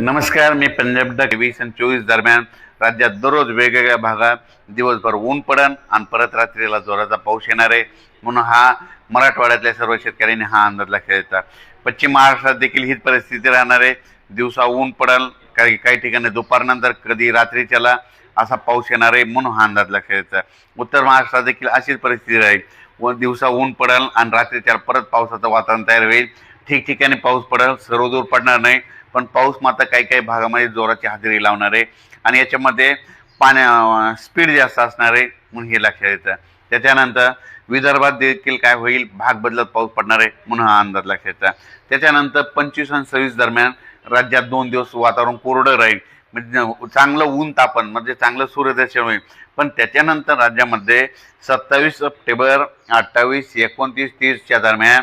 नमस्कार मी पंजाब डक वीस आणि चोवीस दरम्यान राज्यात दररोज वेगवेगळ्या भागात दिवसभर ऊन पडन आणि परत रात्रीला जोराचा पाऊस येणार आहे. म्हणून हा मराठवाड्यातल्या सर्व शेतकऱ्यांनी हा अंदाज लक्षात येतात पश्चिम महाराष्ट्रात देखील हीच परिस्थिती राहणार आहे. दिवसा ऊन पडल काही काही ठिकाणी दुपारनंतर कधी रात्रीच्याला असा पाऊस येणार आहे म्हणून हा अंदाज लक्षात येतात उत्तर महाराष्ट्रात देखील अशीच परिस्थिती राहील. व दिवसा ऊन पडल आणि रात्रीच्या परत पावसाचं वातावरण तयार होईल. ठिकठिकाणी पाऊस पडेल सर्वदूर पडणार नाही. पण पाऊस मात्र काही काही भागामध्ये जोराची हजेरी लावणार आहे आणि याच्यामध्ये पाण्या स्पीड जास्त असणार आहे म्हणून हे लक्षात येतं. त्याच्यानंतर विदर्भात देखील काय होईल? भाग बदलत पाऊस पडणार आहे म्हणून हा अंदाज लक्षात येतं. त्याच्यानंतर पंचवीस आणि सव्वीस दरम्यान राज्यात दोन दिवस वातावरण कोरडं राहील. म्हणजे चांगलं ऊन तापन म्हणजे चांगलं सूर्यदर्शन होईल. पण त्याच्यानंतर राज्यामध्ये सत्तावीस सप्टेंबर अठ्ठावीस एकोणतीस तीसच्या दरम्यान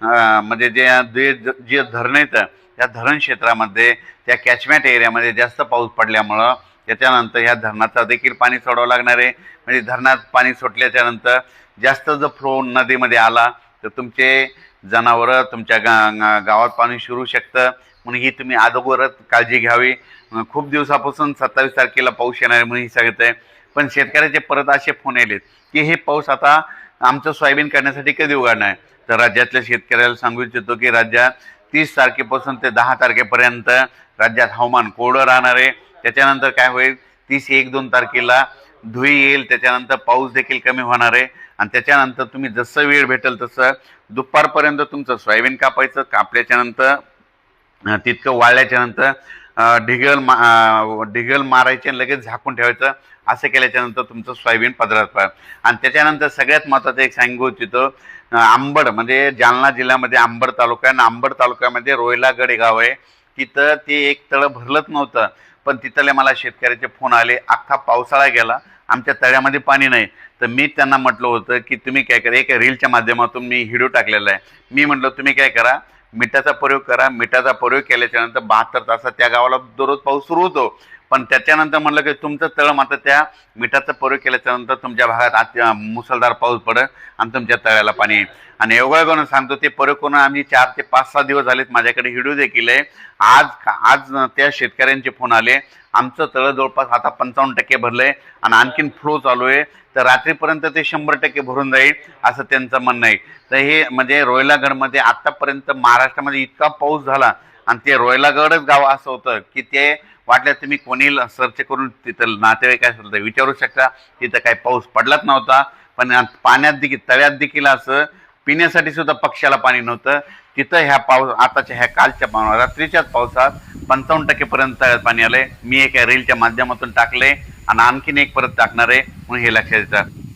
म्हणजे जे जे जे धरणं येतं त्या धरण क्षेत्रामध्ये त्या कॅचमेंट एरियामध्ये जास्त पाऊस पडल्यामुळं त्याच्यानंतर ह्या धरणाचं देखील पाणी सोडावं लागणार आहे. म्हणजे धरणात पाणी सुटल्याच्या नंतर जास्त जर फ्लो नदीमध्ये आला तर तुमचे जनावरं तुमच्या गा गावात पाणी शिरू शकतं. म्हणून ही तुम्ही अगोदरच काळजी घ्यावी. खूप दिवसापासून सत्तावीस तारखेला पाऊस येणार आहे म्हणून ही सांगत आहे पण शेतकऱ्याचे परत असे फोन येलेत की हे पाऊस आता आमचं सोयाबीन करण्यासाठी कधी उघडणार? आहे तर राज्यातल्या शेतकऱ्याला सांगू इच्छितो की राज्यात तीस तारखेपासून ते दहा तारखेपर्यंत राज्यात हवामान कोरडं राहणार आहे. त्याच्यानंतर काय होईल? तीस एक दोन तारखेला धुई येईल. त्याच्यानंतर पाऊस देखील कमी होणार आहे. आणि त्याच्यानंतर तुम्ही जसं वेळ भेटेल तसं दुपारपर्यंत तुमचं सोयाबीन कापायचं. कापल्याच्यानंतर तितकं वाळल्याच्यानंतर ढिगल मा ढिगल मारायचे आणि लगेच झाकून ठेवायचं असं केल्याच्यानंतर तुमचं सोयाबीन पदरात पाहिजे आणि त्याच्यानंतर सगळ्यात महत्त्वाचं एक सांगू इच्छितो आंबड म्हणजे जालना जिल्ह्यामध्ये आंबड तालुका आहे. आणि आंबड तालुक्यामध्ये रोयलागड हे गाव आहे. तिथं ते एक तळं भरलंच नव्हतं पण तिथले मला शेतकऱ्याचे फोन आले. अख्खा पावसाळा गेला आमच्या तळ्यामध्ये पाणी नाही. तर मी त्यांना म्हटलं होतं की तुम्ही काय करा एक रीलच्या माध्यमातून मी व्हिडिओ टाकलेला आहे. मी म्हटलं तुम्ही काय करा मिठाचा प्रयोग करा मिठाचा प्रयोग केल्याच्यानंतर बहात्तर तासात त्या गावाला दररोज पाऊस सुरू होतो. पण त्याच्यानंतर म्हणलं की तुमचं तळ मात्र त्या मिठाचा प्रयोग केल्याच्यानंतर तुमच्या भागात मुसळधार पाऊस पडत आणि तुमच्या तळ्याला पाणी येईल. आणि एवढं करून सांगतो ते प्रयोग करून आम्ही चार ते पाच सहा दिवस झालेत माझ्याकडे हिडू देखील आहे. आज आज त्या शेतकऱ्यांचे फोन आले. आमचं तळं जवळपास आता पंचावन्न टक्के भरलंय आणि आणखीन फ्लो चालू आहे. तर रात्रीपर्यंत ते शंभर टक्के भरून जाईल असं त्यांचं म्हणणं आहे. तर हे म्हणजे रोयलागडमध्ये आत्तापर्यंत महाराष्ट्रामध्ये इतका पाऊस झाला आणि ते रोयलागडच गाव असं होतं की ते वाटलं तुम्ही कोणी सर्च करून तिथं नातेवाईक असेल तर विचारू शकता. तिथं काही पाऊस पडलाच नव्हता पण पाण्यात देखील तळ्यात देखील असं पिण्यासाठी सुद्धा पक्षाला पाणी नव्हतं. तिथं ह्या पाऊस आताच्या ह्या कालच्या पाव रात्रीच्याच पावसात पंचावन्न टक्केपर्यंत तळ्यात पाणी आलंय. मी एका रीलच्या माध्यमातून टाकले आणि आणखीन एक परत टाकणार आहे म्हणून हे लक्षात येतं.